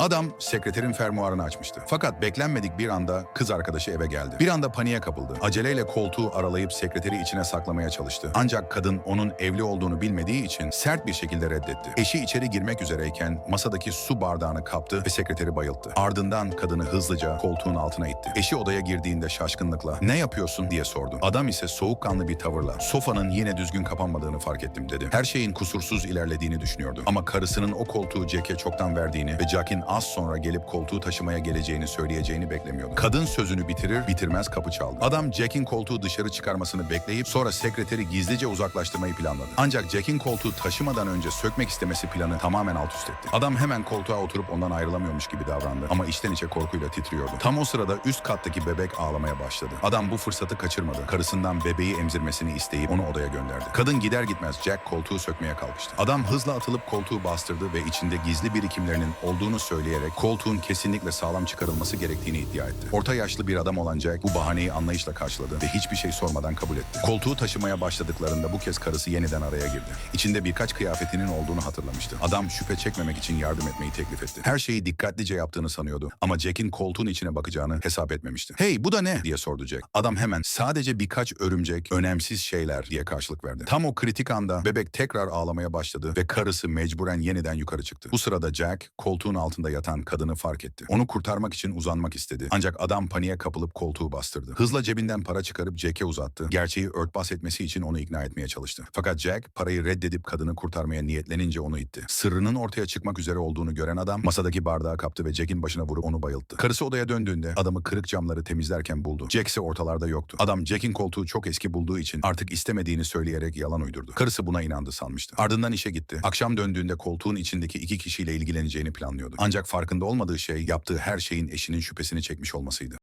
Adam sekreterin fermuarını açmıştı. Fakat beklenmedik bir anda kız arkadaşı eve geldi. Bir anda paniğe kapıldı. Aceleyle koltuğu aralayıp sekreteri içine saklamaya çalıştı. Ancak kadın onun evli olduğunu bilmediği için sert bir şekilde reddetti. Eşi içeri girmek üzereyken masadaki su bardağını kaptı ve sekreteri bayılttı. Ardından kadını hızlıca koltuğun altına itti. Eşi odaya girdiğinde şaşkınlıkla ne yapıyorsun diye sordu. Adam ise soğukkanlı bir tavırla sofanın yine düzgün kapanmadığını fark ettim dedi. Her şeyin kusursuz ilerlediğini düşünüyordu. Ama karısının o koltuğu Jack'e çoktan verdiğini ve Jack'in az sonra gelip koltuğu taşımaya geleceğini söyleyeceğini beklemiyordu. Kadın sözünü bitirir bitirmez kapı çaldı. Adam Jack'in koltuğu dışarı çıkarmasını bekleyip sonra sekreteri gizlice uzaklaştırmayı planladı. Ancak Jack'in koltuğu taşımadan önce sökmek istemesi planı tamamen alt üst etti. Adam hemen koltuğa oturup ondan ayrılamıyormuş gibi davrandı ama içten içe korkuyla titriyordu. Tam o sırada üst kattaki bebek ağlamaya başladı. Adam bu fırsatı kaçırmadı. Karısından bebeği emzirmesini isteyip onu odaya gönderdi. Kadın gider gitmez Jack koltuğu sökmeye kalkıştı. Adam hızla atılıp koltuğu bastırdı ve içinde gizli birikimlerinin olduğunu söyleyerek koltuğun kesinlikle sağlam çıkarılması gerektiğini iddia etti. Orta yaşlı bir adam olan Jack bu bahaneyi anlayışla karşıladı ve hiçbir şey sormadan kabul etti. Koltuğu taşımaya başladıklarında bu kez karısı yeniden araya girdi. İçinde birkaç kıyafetinin olduğunu hatırlamıştı. Adam şüphe çekmemek için yardım etmeyi teklif etti. Her şeyi dikkatlice yaptığını sanıyordu ama Jack'in koltuğun içine bakacağını hesap etmemişti. Hey bu da ne diye sordu Jack. Adam hemen sadece birkaç örümcek, önemsiz şeyler diye karşılık verdi. Tam o kritik anda bebek tekrar ağlamaya başladı ve karısı mecburen yeniden yukarı çıktı. Bu sırada Jack koltuğun altında yatan kadını fark etti. Onu kurtarmak için uzanmak istedi. Ancak adam paniğe kapılıp koltuğu bastırdı. Hızla cebinden para çıkarıp Jack'e uzattı. Gerçeği örtbas etmesi için onu ikna etmeye çalıştı. Fakat Jack parayı reddedip kadını kurtarmaya niyetlenince onu itti. Sırrının ortaya çıkmak üzere olduğunu gören adam masadaki bardağı kaptı ve Jack'in başına vurup onu bayılttı. Karısı odaya döndüğünde adamı kırık camları temizlerken buldu. Jack ise ortalarda yoktu. Adam Jack'in koltuğu çok eski bulduğu için artık istemediğini söyleyerek yalan uydurdu. Karısı buna inandı sanmıştı. Ardından işe gitti. Akşam döndüğünde koltuğun içindeki iki kişiyle ilgileneceğini planlıyordu. Ancak farkında olmadığı şey yaptığı her şeyin eşinin şüphesini çekmiş olmasıydı.